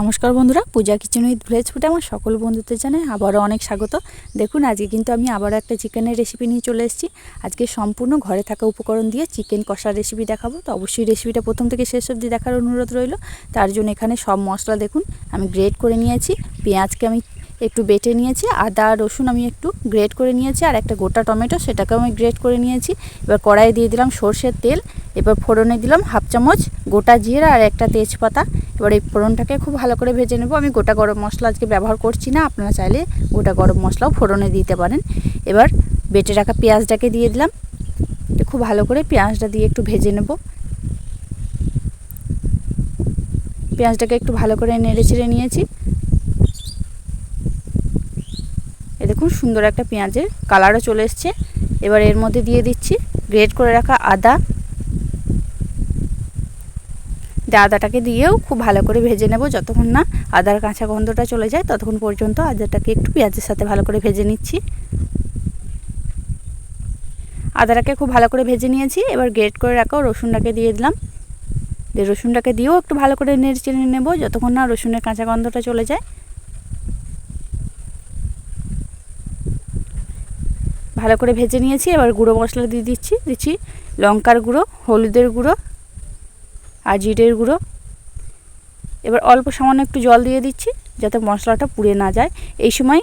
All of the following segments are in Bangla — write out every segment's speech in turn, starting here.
নমস্কার বন্ধুরা, পূজা কিচেন উইথ ভেজ ফুডে আমার সকল বন্ধুদের জানাই আবারও অনেক স্বাগত। দেখুন, আজকে কিন্তু আমি আবারও একটা চিকেনের রেসিপি নিয়ে চলে এসেছি। আজকে সম্পূর্ণ ঘরে থাকা উপকরণ দিয়ে চিকেন কষার রেসিপি দেখাবো। তো অবশ্যই রেসিপিটা প্রথম থেকে শেষ অবধি দেখার অনুরোধ রইল। তার জন্য এখানে সব মশলা দেখুন, আমি গ্রেট করে নিয়েছি, পেঁয়াজকে আমি একটু বেটে নিয়েছি, আদা, রসুন আমি একটু গ্রেট করে নিয়েছি, আর একটা গোটা টমেটো সেটাকেও আমি গ্রেট করে নিয়েছি। এবার কড়াইয়ে দিয়ে দিলাম সর্ষের তেল, এবার ফোড়নে দিলাম হাফ চামচ গোটা জিরা আর একটা তেজপাতা। এবার এই ফোড়নটাকে খুব ভালো করে ভেজে নেব। আমি গোটা গরম মশলা আজকে ব্যবহার করছি না, আপনারা চাইলে গোটা গরম মশলাও ফোড়নে দিতে পারেন। এবার বেটে রাখা পেঁয়াজটাকে দিয়ে দিলাম। খুব ভালো করে পেঁয়াজটা দিয়ে একটু ভেজে নেব। পেঁয়াজটাকে একটু ভালো করে নেড়ে ছেড়ে নিয়েছি। এ দেখুন সুন্দর একটা পেঁয়াজের কালারও চলে এসছে। এবার এর মধ্যে দিয়ে দিচ্ছি গ্রেট করে রাখা আদা আদাটাকে দিয়েও খুব ভালো করে ভেজে নেব যতক্ষণ না আদার কাঁচা গন্ধটা চলে যায় ততক্ষণ পর্যন্ত আদাটাকে একটু পেঁয়াজের সাথে ভালো করে ভেজে নিচ্ছি। আদাটাকে খুব ভালো করে ভেজে নিয়েছি, এবার গ্রেট করে রাখাও রসুনটাকে দিয়ে দিলাম। দিয়ে রসুনটাকে দিয়েও একটু ভালো করে নেড়ে চেড়ে নেব যতক্ষণ না রসুনের কাঁচা গন্ধটা চলে যায়। ভালো করে ভেজে নিয়েছি, এবার গুঁড়ো মশলা দিয়ে দিচ্ছি দিচ্ছি লঙ্কার গুঁড়ো, হলুদের গুঁড়ো আর জিরের গুঁড়ো। এবার অল্প সামান্য একটু জল দিয়ে দিচ্ছি, যাতে মশলাটা পুড়ে না যায়। এই সময়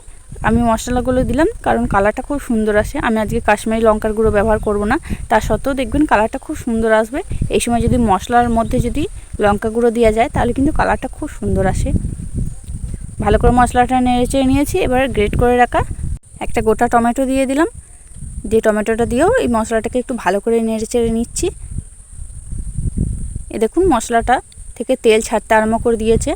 আমি মশলাগুলো দিলাম, কারণ কালারটা খুব সুন্দর আসে। আমি আজকে কাশ্মীরি লঙ্কার গুঁড়ো ব্যবহার করব না। তা সত্ত্বেও দেখবেন কালারটা খুব সুন্দর আসবে। এই সময় যদি মশলার মধ্যে যদি লঙ্কা গুঁড়ো দেওয়া যায়, তাহলে কিন্তু কালারটা খুব সুন্দর আসে। ভালো করে মশলাটা নেড়ে চেড়ে নিয়েছি, এবার গ্রেট করে রাখা একটা গোটা টমেটো দিয়ে দিলাম। দিয়ে টমেটোটা দিয়েও এই মশলাটাকে একটু ভালো করে নেড়ে চেড়ে নিচ্ছি। এ দেখুন মশলাটা থেকে তেল ছাড়তে আরম্ভ করে দিয়েছে।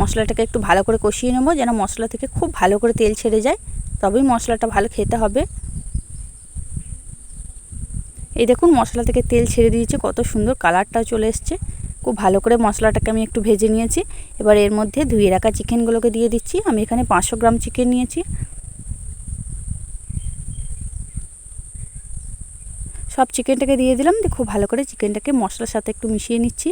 মশলাটাকে একটু ভালো করে কষিয়ে নেব যেন মশলা থেকে খুব ভালো করে তেল ছেড়ে যায়। তবেই মশলাটা ভালো খেতে হবে। এই দেখুন মশলা থেকে তেল ছেড়ে দিয়েছে, কত সুন্দর কালারটাও চলে এসছে। খুব ভালো করে মশলাটাকে আমি একটু ভেজে নিয়েছি। এবার এর মধ্যে ধুয়ে রাখা চিকেনগুলোকে দিয়ে দিচ্ছি। আমি এখানে পাঁচশো গ্রাম চিকেন নিয়েছি। সব চিকেনটাকে দিয়ে দিলাম, দিয়ে খুব ভালো করে চিকেনটাকে মশলার সাথে একটু মিশিয়ে নিচ্ছি।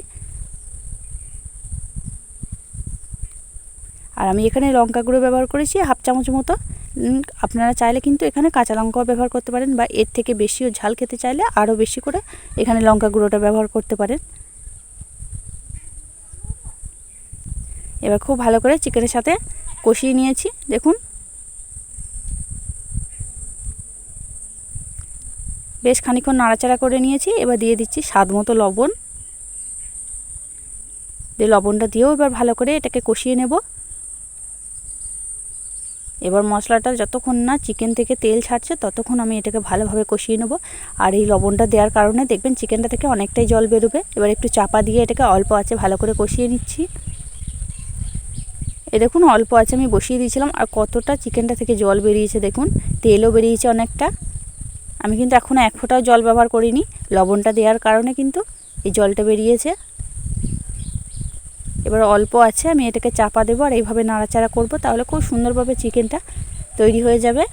আর আমি এখানে লঙ্কা গুঁড়ো ব্যবহার করেছি, হাফ চামচ মতো। আপনারা চাইলে কিন্তু এখানে কাঁচা লঙ্কাও ব্যবহার করতে পারেন, বা এর থেকে বেশিও ঝাল খেতে চাইলে আরও বেশি করে এখানে লঙ্কা গুঁড়োটা ব্যবহার করতে পারেন। এবার খুব ভালো করে চিকেনের সাথে কষিয়ে নিয়েছি, দেখুন। বেশ খানিক্ষণ নাড়াচাড়া করে নিয়েছি, এবার দিয়ে দিচ্ছি স্বাদ মতো লবণ। দিয়ে লবণটা দিয়েও এবার ভালো করে এটাকে কষিয়ে নেব। এবার মশলাটা যতক্ষণ না চিকেন থেকে তেল ছাড়ছে, ততক্ষণ আমি এটাকে ভালোভাবে কষিয়ে নেব। আর এই লবণটা দেওয়ার কারণে দেখবেন চিকেনটা থেকে অনেকটাই জল বেরোবে। এবার একটু চাপা দিয়ে এটাকে অল্প আছে ভালো করে কষিয়ে নিচ্ছি। এ দেখুন, অল্প আছে আমি বসিয়ে দিয়েছিলাম। আর কতটা চিকেনটা থেকে জল বেরিয়েছে দেখুন, তেলও বেরিয়েছে অনেকটা। আমি কিন্তু এখনও এক ফোঁটাও জল ব্যবহার করিনি। লবণটা দেওয়ার কারণে কিন্তু এই জলটা বেরিয়েছে। এবার অল্প আছে, আমি এটাকে চাপা দেবো আর এইভাবে নাড়াচাড়া করব তাহলে খুব সুন্দরভাবে চিকেনটা তৈরি হয়ে যাবে।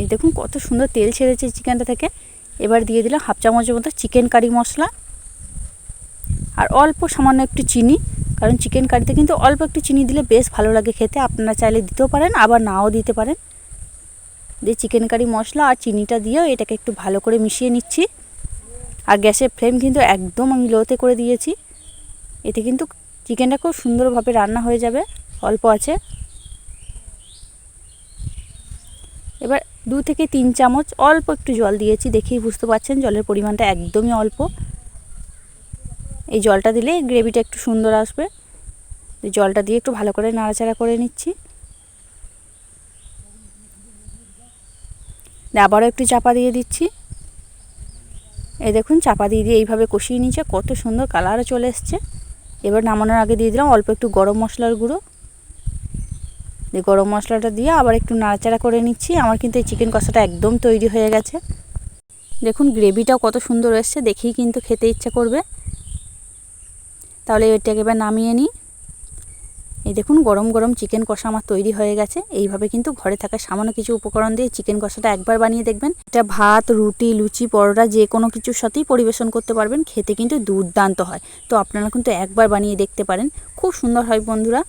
এই দেখুন কত সুন্দর তেল ছেড়েছে চিকেনটা থেকে। এবার দিয়ে দিলাম হাফ চামচের মতো চিকেন কারি মশলা। আর অল্প সামান্য একটু চিনি, কারণ চিকেন কারিতে কিন্তু অল্প একটু চিনি দিলে বেশ ভালো লাগে খেতে। আপনারা চাইলে দিতেও পারেন, আবার নাও দিতে পারেন। দিয়ে চিকেন কারি মশলা আর চিনিটা দিয়েও এটাকে একটু ভালো করে মিশিয়ে নিচ্ছি। আর গ্যাসের ফ্লেম কিন্তু একদম আমি লোতে করে দিয়েছি। এতে কিন্তু চিকেনটা খুব সুন্দরভাবে রান্না হয়ে যাবে, অল্প আছে। এবার দু থেকে তিন চামচ অল্প একটু জল দিয়েছি, দেখেই বুঝতে পারছেন জলের পরিমাণটা একদমই অল্প। এই জলটা দিলে গ্রেভিটা একটু সুন্দর আসবে। জলটা দিয়ে একটু ভালো করে নাড়াচাড়া করে নিচ্ছি। আবারও একটু চাপা দিয়ে দিচ্ছি। এই দেখুন, চাপা দিয়ে দিয়ে এইভাবে কষিয়ে নিচ্ছে কত সুন্দর কালারও চলে এসছে। এবার নামানোর আগে দিয়ে দিলাম অল্প একটু গরম মশলার গুঁড়ো। দিয়ে গরম মশলাটা দিয়ে আবার একটু নাড়াচাড়া করে নিচ্ছি, আমার কিন্তু এই চিকেন কষাটা একদম তৈরি হয়ে গেছে। দেখুন, গ্রেভিটাও কত সুন্দর এসছে, দেখেই কিন্তু খেতে ইচ্ছা করবে। তাহলে এটাকে এবার নামিয়ে নিই। এই দেখুন, গরম গরম চিকেন কষা আমার তৈরি হয়ে গেছে। এইভাবে কিন্তু ঘরে থাকা সামান্য কিছু উপকরণ দিয়ে চিকেন কষাটা একবার বানিয়ে দেখবেন। এটা ভাত, রুটি, লুচি, পরোটা যে কোনো কিছুর সাথেই পরিবেশন করতে পারবেন। খেতে কিন্তু দুর্দান্ত হয়। তো আপনারা কিন্তু একবার বানিয়ে দেখতে পারেন। খুব সুন্দর হয় বন্ধুরা।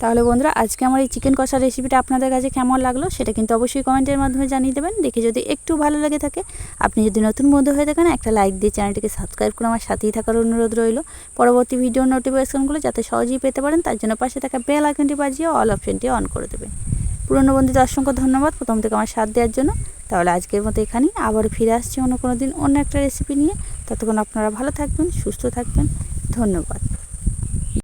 তাহলে বন্ধুরা, আজকে আমার এই চিকেন কষার রেসিপিটা আপনাদের কাছে কেমন লাগল সেটা কিন্তু অবশ্যই কমেন্টের মাধ্যমে জানিয়ে দেবেন। দেখে যদি একটু ভালো লেগে থাকে, আপনি যদি নতুন বন্ধু হয়ে থাকেন, একটা লাইক দিয়ে চ্যানেলটিকে সাবস্ক্রাইব করে আমার সাথেই থাকার অনুরোধ রইল। পরবর্তী ভিডিও নোটিফিকেশনগুলো যাতে সহজেই পেতে পারেন, তার জন্য পাশে থাকা বেল আইকনটি বাজিয়ে অল অপশনটি অন করে দেবেন। পুরনো বন্ধুদের অসংখ্য ধন্যবাদ প্রথম থেকে আমার সাথ দেওয়ার জন্য। তাহলে আজকের মতো এখানেই, আবার ফিরে আসছি অন্য কোনো দিন অন্য একটা রেসিপি নিয়ে। ততক্ষণ আপনারা ভালো থাকবেন, সুস্থ থাকবেন। ধন্যবাদ।